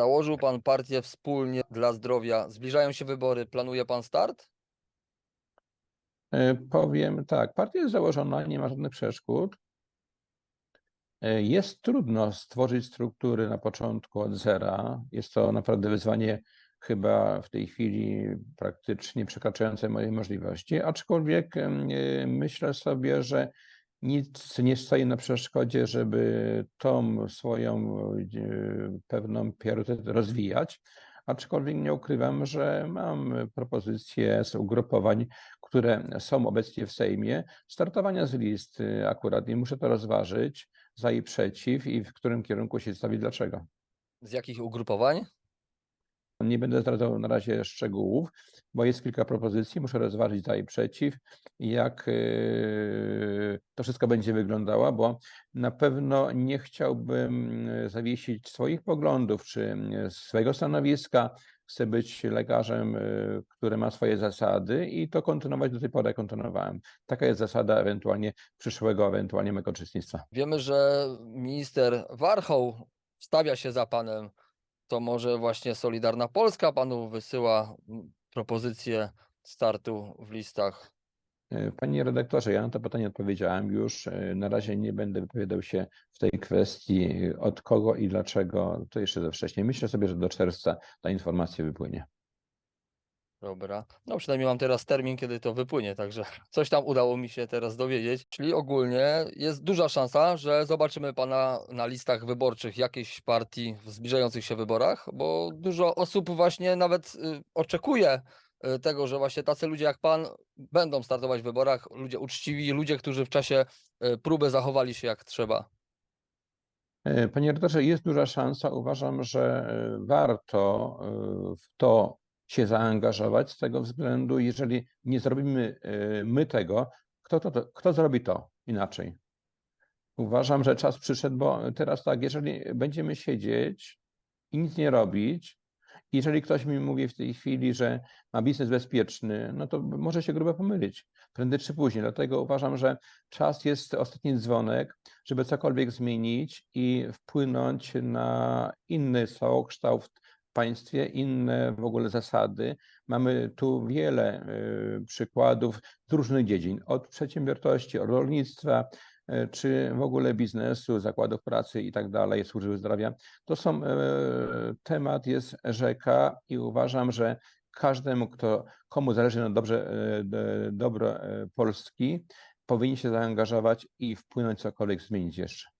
Założył pan partię wspólnie dla zdrowia. Zbliżają się wybory. Planuje pan start? E, Powiem tak, partia jest założona, nie ma żadnych przeszkód. E, Jest trudno stworzyć struktury na początku od zera. Jest to naprawdę wyzwanie chyba w tej chwili praktycznie przekraczające moje możliwości, aczkolwiek e, myślę sobie, że nic nie stoi na przeszkodzie, żeby tą swoją e, pewną priorytet rozwijać. Aczkolwiek nie ukrywam, że mam propozycje z ugrupowań, które są obecnie w Sejmie, startowania z list y, akurat i muszę to rozważyć za i przeciw i w którym kierunku się stawić, dlaczego. Z jakich ugrupowań? Nie będę zdradzał na razie szczegółów, bo jest kilka propozycji, muszę rozważyć za i przeciw, jak y, to wszystko będzie wyglądało, bo na pewno nie chciałbym y, zawiesić swoich poglądów czy y, swojego stanowiska. Chcę być lekarzem, który ma swoje zasady i to kontynuować do tej pory, kontynuowałem. Taka jest zasada ewentualnie przyszłego, ewentualnie mego uczestnictwa. Wiemy, że minister Warchoł wstawia się za panem. To może właśnie Solidarna Polska panu wysyła propozycję startu w listach. E, Panie redaktorze, ja na to pytanie odpowiedziałem już. E, Na razie nie będę wypowiadał się w tej kwestii, e, od kogo i dlaczego. To jeszcze za wcześnie. Myślę sobie, że do czerwca ta informacja wypłynie. Dobra. No przynajmniej mam teraz termin, kiedy to wypłynie, także coś tam udało mi się teraz dowiedzieć. Czyli ogólnie jest duża szansa, że zobaczymy pana na listach wyborczych jakiejś partii w zbliżających się wyborach, bo dużo osób właśnie nawet y, oczekuje y, tego, że właśnie tacy ludzie jak pan będą startować w wyborach, ludzie uczciwi, ludzie, którzy w czasie y, próby zachowali się jak trzeba. E, Panie redaktorze, jest duża szansa. Uważam, że e, warto e, w to się zaangażować z tego względu, jeżeli nie zrobimy e, my tego, kto, to, kto zrobi to inaczej? Uważam, że czas przyszedł, bo teraz tak, jeżeli będziemy siedzieć i nic nie robić, jeżeli ktoś mi mówi w tej chwili, że ma biznes bezpieczny, no to może się grubo pomylić, prędzej czy później. Dlatego uważam, że czas jest ostatni dzwonek, żeby cokolwiek zmienić i wpłynąć na inny całokształt w państwie, inne w ogóle zasady. Mamy tu wiele y, przykładów z różnych dziedzin, od przedsiębiorczości, od rolnictwa, y, czy w ogóle biznesu, zakładów pracy i tak dalej, służby zdrowia. To są, e, temat jest rzeka i uważam, że każdemu, kto, komu zależy na dobrze, dobro Polski, powinien się zaangażować i wpłynąć cokolwiek zmienić jeszcze.